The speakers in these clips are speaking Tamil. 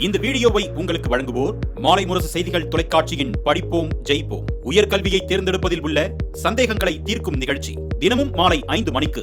இந்த வீடியோவை உங்களுக்கு வழங்குவோர் மாலை முரசு செய்திகள் தொலைக்காட்சியின் படிப்போம் ஜெயிப்போம். உயர்கல்வியை தேர்ந்தெடுப்பதில் உள்ள சந்தேகங்களை தீர்க்கும் நிகழ்ச்சி தினமும் மாலை ஐந்து மணிக்கு.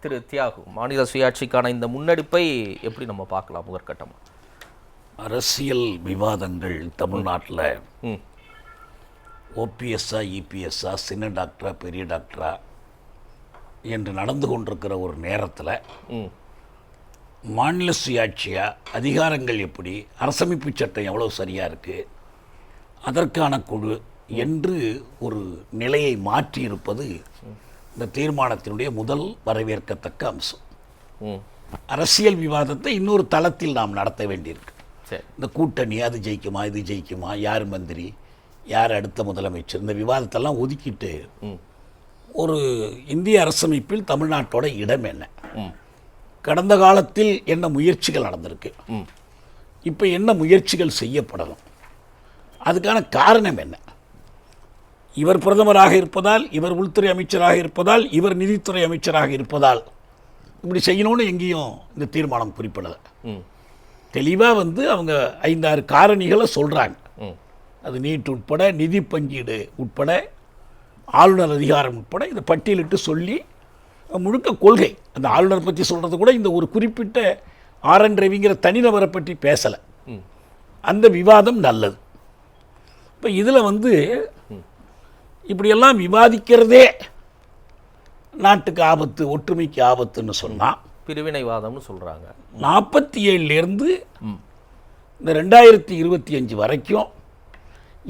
திரு தியாகு மாநில சுயாட்சிக்கான இந்த முன்னெடுப்பை எப்படி நம்ம பார்க்கலாம் முதற்கட்டமா? அரசியல் விவாதங்கள் தமிழ்நாட்டில். ம். ஓபிஎஸ்ஸா இபிஎஸ்ஸா சின்ன டாக்டரா பெரிய டாக்டரா என்று நடந்து கொண்டிருக்கிற ஒரு நேரத்தில் ம். மாநில சுயாட்சியா அதிகாரங்கள் எப்படி அரசமைப்பு சட்டம் எவ்வளோ சரியாக இருக்குது அதற்கான குழு என்று ஒரு நிலையை மாற்றியிருப்பது இந்த தீர்மானத்தினுடைய முதல் வரவேற்கத்தக்க அம்சம். அரசியல் விவாதத்தை இன்னொரு தளத்தில் நாம் நடத்த வேண்டியிருக்கு. சரி. இந்த கூட்டணி அது ஜெயிக்குமா இது ஜெயிக்குமா யார் மந்திரி யார் அடுத்த முதலமைச்சர் இந்த விவாதத்தெல்லாம் ஒதுக்கிட்டு ஒரு இந்திய அரசமைப்பில் தமிழ்நாட்டோட இடம் என்ன? கடந்த காலத்தில் என்ன முயற்சிகள் நடந்திருக்கு? இப்போ என்ன முயற்சிகள் செய்யப்படணும்? அதுக்கான காரணம் என்ன? இவர் பிரதமராக இருப்பதால் இவர் உள்துறை அமைச்சராக இருப்பதால் இவர் நிதித்துறை அமைச்சராக இருப்பதால் இப்படி செய்யணும்னு எங்கேயும் இந்த தீர்மானம் குறிப்பிடலை. தெளிவாக வந்து அவங்க ஐந்தாறு காரணிகளை சொல்கிறாங்க அது நீட் உட்பட நிதி பங்கீடு உட்பட ஆளுநர் அதிகாரம் உட்பட இதை பட்டியலிட்டு சொல்லி முழுக்க கொள்கை. அந்த ஆளுநர் பற்றி சொல்கிறது கூட இந்த ஒரு குறிப்பிட்ட ஆர் என் ரவிங்கிற தனிநபரை பற்றி பேசலை. அந்த விவாதம் நல்லது. இப்போ இதில் வந்து இப்படியெல்லாம் விவாதிக்கிறதே நாட்டுக்கு ஆபத்து ஒற்றுமைக்கு ஆபத்துன்னு சொன்னால் பிரிவினைவாதம்னு சொல்றாங்க. நாற்பத்தி ஏழுலேருந்து இந்த ரெண்டாயிரத்தி இருபத்தி அஞ்சு வரைக்கும்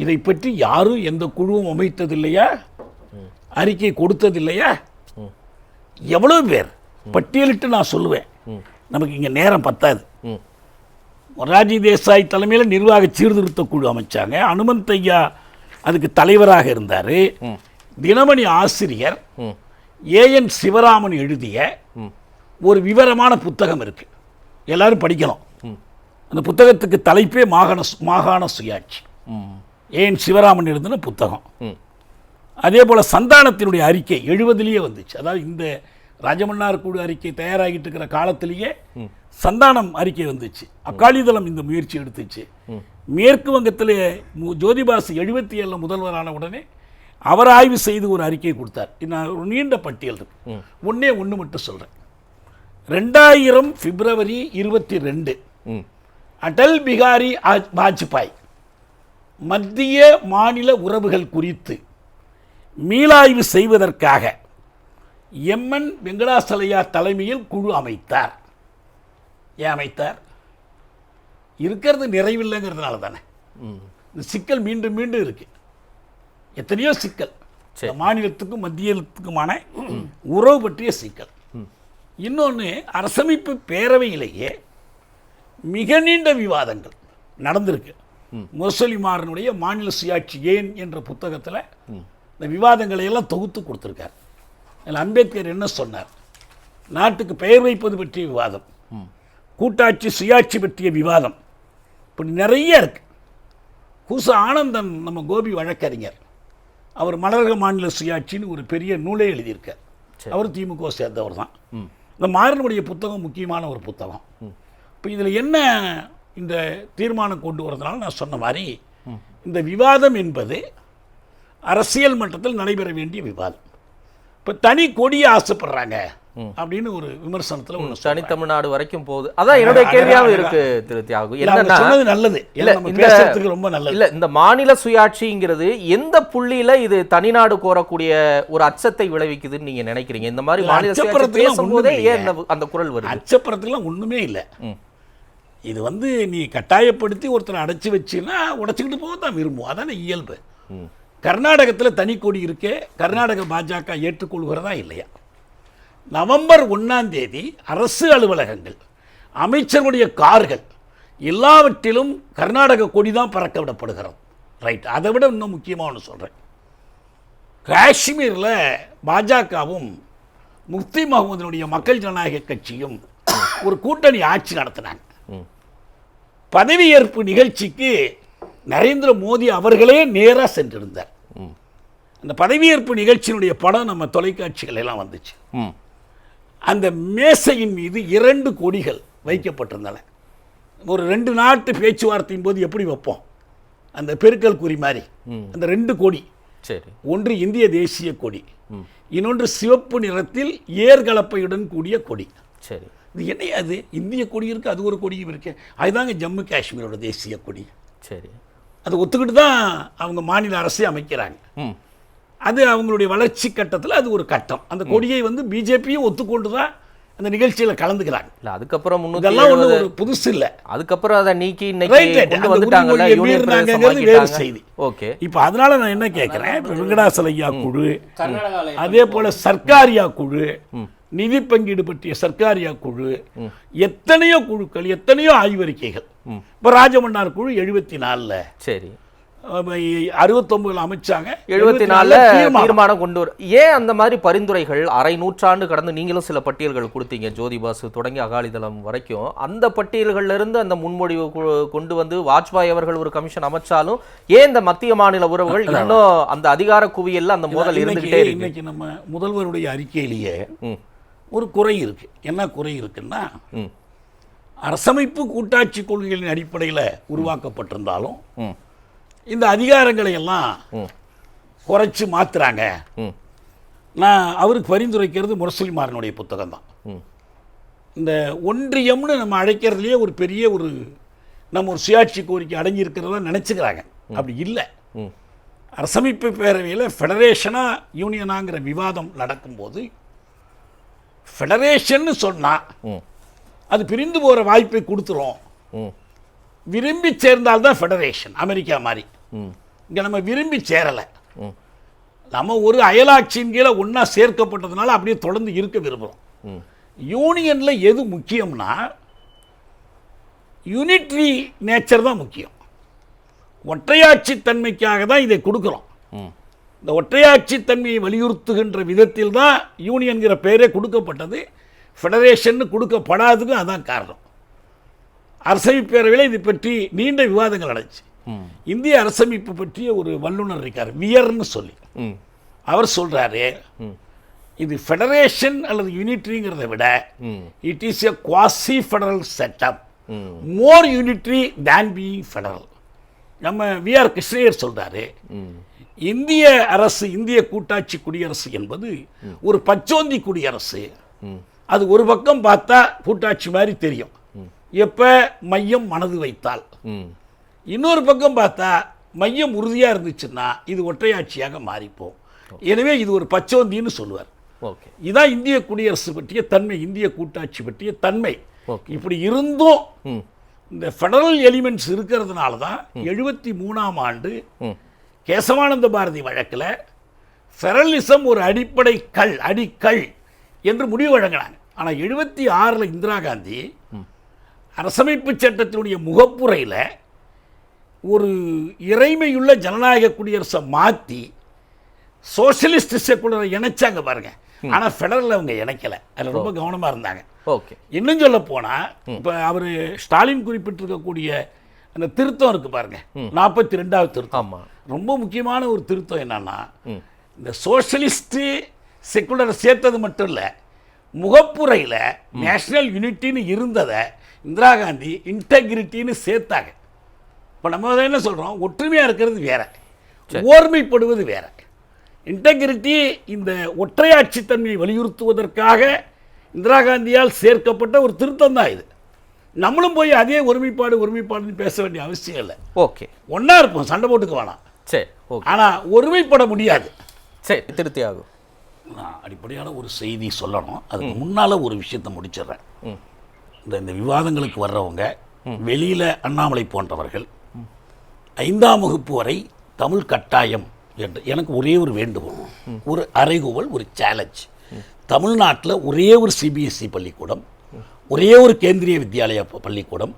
இதை பற்றி யாரும் எந்த குழுவும் அமைத்ததில்லையா? அறிக்கை கொடுத்ததில்லையா? எவ்வளோ பேர் பட்டியலிட்டு நான் சொல்லுவேன். நமக்கு இங்கே நேரம் பத்தாது. மொராஜி தேசாய் தலைமையில் நிர்வாக சீர்திருத்த குழு அமைச்சாங்க. அனுமந்த் ஐயா அதுக்கு தலைவராக இருந்தார். தினமணி ஆசிரியர். ஏஎன் சிவராமன் எழுதிய ஒரு விவரமான புத்தகம் இருக்கு. எல்லாரும் படிக்கணும். அந்த புத்தகத்துக்கு தலைப்பே மாகாண மாகாண சுயாட்சி. ம். ஏஎன் சிவராமன் எழுதின புத்தகம். அதே போல் சந்தானத்தினுடைய அறிக்கை எழுபதுலேயே வந்துச்சு. அதாவது இந்த ராஜமன்னார் குழு அறிக்கை தயாராகிட்டு இருக்கிற காலத்திலேயே சந்தானம் அறிக்கை வந்துச்சு. அகாலிதளம் இந்த முயற்சி எடுத்துச்சு. மேற்கு வங்கத்தில் ஜோதிபாசு எழுபத்தி ஏழில் முதல்வரான உடனே அவர் ஆய்வு செய்து ஒரு அறிக்கை கொடுத்தார். நான் ஒரு நீண்ட பட்டியல் இருக்கு. ஒன்றே ஒன்று மட்டும் சொல்கிறேன் ரெண்டாயிரம் பிப்ரவரி இருபத்தி ரெண்டு அடல் பிகாரி வாஜ்பாய் மத்திய மாநில உறவுகள் குறித்து மீளாய்வு செய்வதற்காக எம்என் வெங்கடாசலையா தலைமையில் குழு அமைத்தார். ஏன் அமைத்தார்? இருக்கிறது நிறைவில்லைங்கிறதுனால தானே. இந்த சிக்கல் மீண்டும் மீண்டும் இருக்கு. எத்தனையோ சிக்கல். மாநிலத்துக்கும் மத்தியத்துக்குமான உறவு பற்றிய சிக்கல். இன்னொன்று அரசமைப்பு பேரவையிலேயே மிக நீண்ட விவாதங்கள் நடந்திருக்கு. முரசொலிமாறனுடைய மாநில சுயாட்சி ஏன் என்ற புத்தகத்தில் இந்த விவாதங்களை எல்லாம் தொகுத்து கொடுத்துருக்கார். அதில் அம்பேத்கர் என்ன சொன்னார்? நாட்டுக்கு பெயர் வைப்பது பற்றிய விவாதம். கூட்டாட்சி சுயாட்சி பற்றிய விவாதம். இப்படி நிறைய இருக்கு. குச ஆனந்தன் நம்ம கோபி வழக்கறிஞர். அவர் மலரக மாநில சுயாட்சின்னு ஒரு பெரிய நூலே எழுதியிருக்கார். அவர் திமுக சேர்ந்தவர் தான். இந்த மாறனுடைய புத்தகம் முக்கியமான ஒரு புத்தகம். இப்போ இதில் என்ன இந்த தீர்மானம் கொண்டு வரதுனால நான் சொன்ன மாதிரி இந்த விவாதம் என்பது அரசியல் மட்டத்தில் நடைபெற வேண்டிய விவாதம். இப்போ தனி கொடியை ஆசைப்படுறாங்க அப்படின்னு ஒரு விமர்சனத்தில் ஒன்று தனித்தமிழ்நாடு வரைக்கும் போகுது. அதான் என்னுடைய கேள்வியாவும் இருக்கு திரு தியாகு. என்னன்னா நல்லது. இல்ல பேசுறதுக்கு ரொம்ப நல்லது. இல்ல இந்த மாநில சுயாட்சிங்கிறது எந்த புள்ளியில இது தனிநாடு கோரக்கூடிய ஒரு அச்சத்தை விளைவிக்குதுன்னு நீங்க நினைக்கிறீங்க? இந்த மாதிரி மாநில சுயாட்சி பேசும்போதே ஏன் அந்த குரல் வருது? அச்சப்படுறதுக்குலாம் ஒண்ணுமே இல்லை. இது வந்து நீ கட்டாயப்படுத்தி ஒருத்தரை அடைச்சி வச்சுன்னா உடைச்சிக்கிட்டு போக தான் விரும்பும். அதானே இயல்பு. கர்நாடகத்தில் தனி கொடி இருக்கே கர்நாடக பாஜக ஏற்றுக்கொள்கிறதா இல்லையா? நவம்பர் ஒண்ணாம் தேதி அரசு அலுவலகங்கள் அமைச்சர்களுடைய கார்கள் எல்லாவற்றிலும் கர்நாடக கொடி தான் பறக்க விடப்படுகிறது ரைட் அதை விட இன்னும் முக்கியமாக ஒன்று சொல்கிறேன் காஷ்மீரில் பாஜகவும் முஃப்தி மஹமூதினுடைய மக்கள் ஜனநாயக கட்சியும் ஒரு கூட்டணி ஆட்சி நடத்தினாங்க. பதவியேற்பு நிகழ்ச்சிக்கு நரேந்திர மோடி அவர்களே நேராக சென்றிருந்தார். அந்த பதவியேற்பு நிகழ்ச்சியினுடைய படம் நம்ம தொலைக்காட்சிகள் எல்லாம் வந்துச்சு அந்த மேசையின் மீது இரண்டு கொடிகள் வைக்கப்பட்டிருந்தன. ஒரு ரெண்டு நாட்டு பேச்சுவார்த்தையின் போது எப்படி வைப்போம்? அந்த பெருக்கல் குறி மாதிரி. அந்த ரெண்டு கொடி. சரி. ஒன்று இந்திய தேசிய கொடி. இன்னொன்று சிவப்பு நிறத்தில் ஏர்கலப்பையுடன் கூடிய கொடி. சரி. இது என்ன அது இந்திய கொடி இருக்கு அது ஒரு கொடியும் இருக்கு. அதுதாங்க ஜம்மு காஷ்மீரோட தேசிய கொடி. சரி. அதை ஒத்துக்கிட்டு தான் அவங்க மாநில அரசே அமைக்கிறாங்க. ம். அது அவங்களுடைய வளர்ச்சி கட்டத்தில் அது ஒரு கட்டம். அந்த கொடியை வந்து பிஜேபியும் ஒத்துக்கொண்டு தான் அந்த நிகழ்ச்சியில் கலந்துக்கிறாங்க. இல்ல அதுக்கப்புறம் இதெல்லாம் ஒன்றும் ஒரு புதுசு இல்லை. அதுக்கப்புறம் அதை நீக்கி இன்னைக்கு வேறு செய்தி. ஓகே. இப்போ அதனால நான் என்ன கேட்குறேன் இப்போ வெங்கடாசல ஐயா குழு அதே போல சர்க்காரியா குழு நிதி பங்கீடு பற்றிய சர்க்காரியா குழு எத்தனையோ குழுக்கள் எத்தனையோ ஆய்வறிக்கைகள். இப்போ ராஜமன்னார் குழு எழுபத்தி நாலில் சரி அறுபத்தொம்பதுல அமைச்சாங்க. எழுபத்தி 74 நாலுல தீர்மானம். கொண்டு வர ஏன் அந்த மாதிரி பரிந்துரைகள் அரை நூற்றாண்டு கடந்து நீங்களும் சில பட்டியல்கள் கொடுத்தீங்க? ஜோதி பாசு தொடங்கி அகாலிதளம் வரைக்கும். அந்த பட்டியல்கள்ல இருந்து அந்த முன்மொழிவு கொண்டு வந்து வாஜ்பாய் அவர்கள் ஒரு கமிஷன் அமைச்சாலும் ஏன் இந்த மத்திய மாநில உறவுகள் இன்னும் அந்த அதிகார குவியல்ல அந்த மோதல் இருந்துகிட்டே இன்னைக்கு இருக்கு? இன்னைக்கு நம்ம முதல்வருடைய அறிக்கையிலேயே. ஒரு குறை இருக்கு என்ன குறை இருக்குன்னா. அரசமைப்பு கூட்டாட்சி கொள்கைகளின் அடிப்படையில் உருவாக்கப்பட்டிருந்தாலும். இந்த அதிகாரங்களை எல்லாம். குறைச்சு மாத்துறாங்க ம். நான் அவருக்கு பரிந்துரைக்கிறது முரசொலிமாரனுடைய புத்தகம் தான். இந்த ஒன்றியம்னு நம்ம அழைக்கிறதுலேயே ஒரு பெரிய ஒரு நம்ம ஒரு சுயாட்சி கோரிக்கை அடங்கியிருக்கிறதா நினச்சிக்கிறாங்க அப்படி இல்லை. அரசமைப்பு பேரவையில் ஃபெடரேஷனா யூனியனாங்கிற விவாதம் நடக்கும்போது ஃபெடரேஷன்னு சொன்னால். அது பிரிந்து போகிற வாய்ப்பை கொடுத்துரும். விரும்பி சேர்ந்தால்தான் ஃபெடரேஷன் அமெரிக்கா மாதிரி. இங்கே நம்ம விரும்பி சேரலை. நம்ம ஒரு அயலாட்சியின் கீழே ஒன்றா சேர்க்கப்பட்டதுனால அப்படியே தொடர்ந்து இருக்க விரும்புகிறோம். யூனியனில் எது முக்கியம்னா யூனிட்ரி நேச்சர் தான் முக்கியம் ஒற்றையாட்சி தன்மைக்காக தான் இதை கொடுக்குறோம். இந்த ஒற்றையாட்சி தன்மையை வலியுறுத்துகின்ற விதத்தில் தான் யூனியன்கிற பெயரே கொடுக்கப்பட்டது ஃபெடரேஷன் கொடுக்கப்படாததுக்கும் அதான் காரணம் அரசமைப்பு பேரவையில் இது பற்றி நீண்ட விவாதங்கள் நடந்துச்சு. இந்திய அரசமைப்பு பற்றிய ஒரு வல்லுனர் இருக்கார் வியர்னு சொல்லி. அவர் சொல்றாரு ம். இது ஃபெடரேஷன் அல்லது யூனிட்ரிங்கிறத விட. It is a quasi federal setup. More unitary than being federal நம்ம வி ஆர் கிருஷ்ணயர் சொல்றாரு ம். இந்திய அரசு இந்திய கூட்டாட்சி குடியரசு என்பது ஒரு பச்சோந்தி குடியரசு. அது ஒரு பக்கம் பார்த்தா கூட்டாட்சி மாதிரி தெரியும். எப்ப? மையம் மனது வைத்தால். இன்னொரு பக்கம் பார்த்தா மையம் உறுதியா இருந்துச்சுன்னா இது ஒற்றையாட்சியாக மாறிப்போம். எனவே இது ஒரு பச்சோந்தின்னு சொல்லுவார். இதான் இந்திய குடியரசு பற்றிய தன்மை இந்திய கூட்டாட்சி பற்றிய தன்மை. இப்படி இருந்தும். இந்த ஃபெடரல் எலிமெண்ட்ஸ் இருக்கிறதுனால தான் எழுபத்தி மூணாம் ஆண்டு. கேசவானந்த பாரதி வழக்கில் ஃபெரலிசம் ஒரு அடிப்படை கல் அடிக்கல் என்று முடிவு வழங்கினாங்க. ஆனால் எழுபத்தி ஆறில் இந்திரா காந்தி அரசமைப்பு சட்டத்தினுடைய முகப்புரையில் ஒரு இறைமையுள்ள ஜனநாயக குடியரசை மாற்றி சோஷலிஸ்ட் செக்குலரை இணைச்சாங்க பாருங்க. ஆனால் ஃபெடரல் அவங்க இணைக்கல. அதில் ரொம்ப கவனமாக இருந்தாங்க. ஓகே. இன்னும் சொல்ல போனால் இப்போ அவர் ஸ்டாலின் குறிப்பிட்டிருக்கக்கூடிய அந்த திருத்தம் இருக்கு பாருங்க. நாற்பத்தி ரெண்டாவது திருத்தம். ரொம்ப முக்கியமான ஒரு திருத்தம் என்னன்னா இந்த சோஷலிஸ்ட்டு செக்குலரை சேர்த்தது மட்டும் இல்லை முகப்புரையில் நேஷனல் யூனிட்டின்னு இருந்ததை இந்திரா காந்தி இன்டெகிரிட்டின்னு சேர்த்தாங்க. இப்போ நம்ம என்ன சொல்கிறோம் ஒற்றுமையாக இருக்கிறது வேற. ஓர்மைப்படுவது வேற. இன்டெகிரிட்டி இந்த ஒற்றையாட்சி தன்மையை வலியுறுத்துவதற்காக இந்திரா காந்தியால் சேர்க்கப்பட்ட ஒரு திருத்தம் தான் இது. நம்மளும் போய் அதே ஒருமைப்பாடு ஒருமைப்பாடுன்னு பேச வேண்டிய அவசியம் இல்லை. ஓகே. ஒன்றா இருப்போம் சண்டை போட்டுக்க வேணாம். சரி ஓகே. ஆனால் ஒருமைப்பட முடியாது. சரி திருப்தி ஆகும். நான் அடிப்படையான ஒரு செய்தி சொல்லணும். அதுக்கு முன்னால் ஒரு விஷயத்தை முடிச்சிடுறேன். இந்த இந்த விவாதங்களுக்கு வர்றவங்க வெளியில் அண்ணாமலை போன்றவர்கள் ஐந்தாம் வகுப்பு வரை தமிழ் கட்டாயம் என்று எனக்கு ஒரே ஒரு வேண்டுகோள். ஒரு அறைகூவல் ஒரு சேலஞ்ச் தமிழ்நாட்டில் ஒரே ஒரு சிபிஎஸ்சி பள்ளிக்கூடம் ஒரே ஒரு கேந்திரிய வித்யாலய பள்ளிக்கூடம்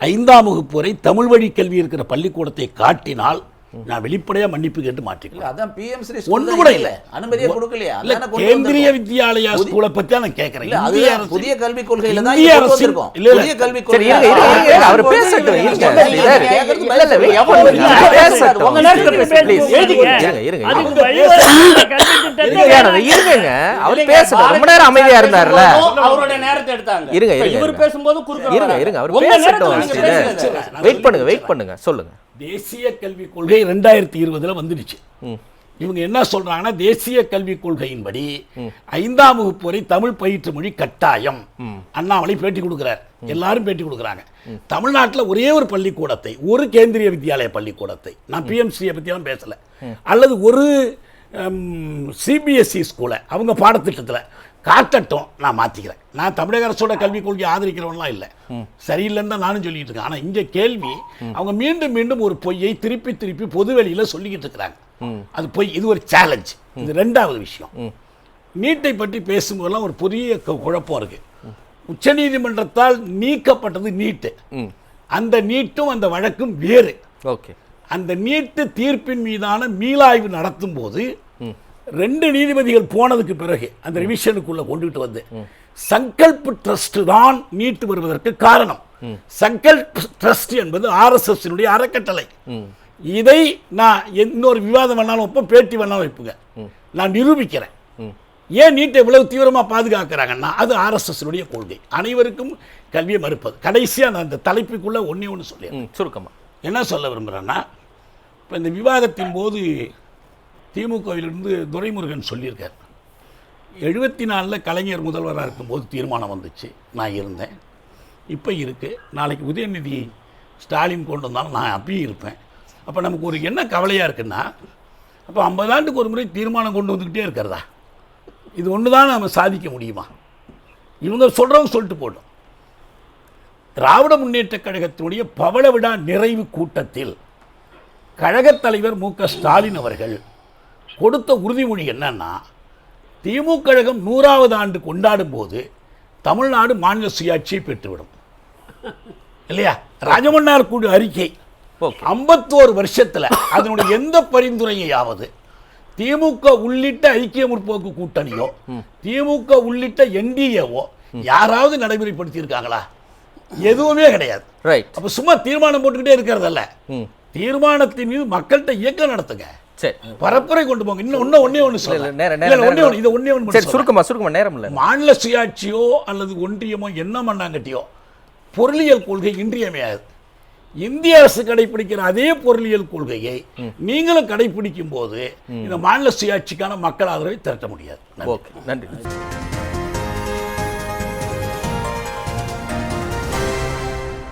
ஐந்தாம் வகுப்பு வரை தமிழ் வழி கல்வி இருக்கிற பள்ளிக்கூடத்தை காட்டினால் நான் வெளிப்படையா மன்னிப்பு கேட்டு மாற்றிக்கிறேன் அதான் பிஎம் ஸ்ரீ ஒண்ணு கூட இல்ல. அனுமதியே கொடுக்கலையா? இல்ல கேந்திரிய. வித்யாலயா ஸ்கூலை தான் நான் கேட்கிறேன். இல்ல இந்திய அரசு புதிய கல்விக் கொள்கையில தான் இந்திய அரசின் வந்திருக்கோம். இல்ல புதிய கல்விக் கொள்கை அவர் பேசட்டும். உங்க. பேசுங்க. இருங்க, அவர் பேசட்டும். ரொம்ப நேரம் அமைதியா இருந்தாருல. அவரோட நேரத்தை எடுத்தாங்க. இருங்க, இவர். பேசும்போது குறுக்க இருங்க. இருங்க. அவர் நேரத்துல பேசட்டும் வெயிட் பண்ணுங்க வெயிட் பண்ணுங்க சொல்லுங்க தேசிய கல்விக் கொள்கை ரெண்டாயிரத்தி இருபதுல வந்துடுச்சு. இவங்க என்ன சொல்றாங்கன்னா தேசிய கல்விக் கொள்கையின்படி ஐந்தாம் வகுப்பு வரை தமிழ் பயிற்று மொழி கட்டாயம். அண்ணாமலை பேட்டி கொடுக்கிறார். எல்லாரும் பேட்டி கொடுக்குறாங்க. தமிழ்நாட்டுல ஒரே ஒரு பள்ளிக்கூடத்தை ஒரு கேந்திரிய வித்யாலய பள்ளிக்கூடத்தை நான் பிஎம்சியை பற்றியெல்லாம் பேசல. அல்லது ஒரு சிபிஎஸ்இ ஸ்கூலை அவங்க பாடத்திட்டத்துல காட்டட்டும் நான் மாத்திக்கிறேன். நான் தமிழக அரசோட கல்விக் கொள்கையை ஆதரிக்கிறவன்லாம் இல்லை. சரியில்லைன்னு தான் நானும் சொல்லிட்டு இருக்கேன். ஆனா இங்க கேள்வி அவங்க மீண்டும் மீண்டும் ஒரு பொய்யை திருப்பி திருப்பி பொதுவெளியில சொல்லிக்கிட்டு இருக்கிறாங்க. அது பொய் இது ஒரு சேலஞ்ச் இது ரெண்டாவது விஷயம். நீட்டை பற்றி பேசும்போதெல்லாம் ஒரு பெரிய கு- குழப்பம் இருக்கு. உச்சநீதிமன்றத்தால் நீக்கப்பட்டது நீட்டு. அந்த நீட்டும் அந்த வழக்கும் வேறு. ஓகே. அந்த நீட்டு தீர்ப்பின் மீதான மீளாய்வு நடத்தும் போது ரெண்டு நீதிபதிகள் போனதுக்கு பிறகு அந்த ரிவிஷனுக்குள்ள கொண்டுட்டு வந்து சங்கல்ப் ட்ரஸ்ட் தான் நீட்டு வருவதற்கு காரணம். சங்கல்ப் ட்ரஸ்ட் என்பது ஆர்எஸ்எஸ் அறக்கட்டளை. இதை நான் இன்னொரு விவாதம் வேணாலும் வைப்பேன் பேட்டி வேணாலும் வைப்புங்க. நான் நிரூபிக்கிறேன். ஏன் நீட்டை இவ்வளவு தீவிரமா பாதுகாக்கிறாங்கன்னா அது ஆர்எஸ்எஸ் கொள்கை. அனைவருக்கும் கல்வியை மறுப்பது. கடைசியா நான் அந்த தலைப்புக்குள்ள ஒண்ணே ஒன்று சொல்லிடுறேன். ம் சுருக்கமா. என்ன சொல்ல விரும்புகிறேன்னா இப்போ இந்த விவாதத்தின் போது திமுகவிலிருந்து துரைமுருகன் சொல்லியிருக்கார். எழுபத்தி நாலில் கலைஞர் முதல்வராக இருக்கும்போது தீர்மானம் வந்துச்சு. நான் இருந்தேன். இப்போ இருக்குது நாளைக்கு உதயநிதி ஸ்டாலின் கொண்டு வந்தாலும் நான் அப்பயும் இருப்பேன். அப்போ நமக்கு ஒரு என்ன கவலையாக இருக்குன்னா அப்போ ஐம்பது ஆண்டுக்கு ஒரு முறை தீர்மானம் கொண்டு வந்துக்கிட்டே இருக்கிறதா இது ஒன்று தான் நம்ம சாதிக்க முடியுமா? இவங்க சொல்கிறவங்க சொல்லிட்டு போட்டோம். திராவிட முன்னேற்றக் கழகத்தினுடைய பவள விழா நிறைவு கூட்டத்தில் கழகத் தலைவர் மு க ஸ்டாலின் அவர்கள் கொடுத்த உறுதிமொழி என்னன்னா திமுக கழகம் நூறாவது ஆண்டு கொண்டாடும் போது தமிழ்நாடு மாநில சுயாட்சியை பெற்றுவிடும். இல்லையா? ராஜமன்னார் குழு அறிக்கை. ஐம்பத்தோரு வருஷத்துல அதனுடைய எந்த பரிந்துரையாவது திமுக உள்ளிட்ட ஐக்கிய முற்போக்கு கூட்டணியோ திமுக உள்ளிட்ட என்டிஏவோ யாராவது நடைமுறைப்படுத்தி இருக்காங்களா எதுவுமே கிடையாது. அப்ப சும்மா தீர்மானம் போட்டுக்கிட்டே இருக்கிறதல்ல. தீர்மானத்தின் மீது மக்கள்கிட்ட இயக்கம் நடத்துங்க. சரி. பரப்புரை கொண்டு போங்க. இன்னும் ஒண்ணே ஒண்ணே ஒண்ணு இல்ல, சொல்ல இல்ல, நேரம் நேரம். ஒண்ணே ஒண்ணு இதை சரி சொல்றேன். சுருக்கமா சுருக்கமா நேரம் இல்ல. மாநில சுயாட்சியோ அல்லது ஒன்றியமோ என்ன மண்ணாங்கட்டியோ பொருளியல் கொள்கை இன்றியமையாது. இந்திய அரசு கடைபிடிக்கிற அதே பொருளியல் கொள்கையை நீங்களும் கடைபிடிக்கும் போது இந்த மாநில சுயாட்சிக்கான மக்கள் ஆதரவை திரட்ட முடியாது. நன்றி.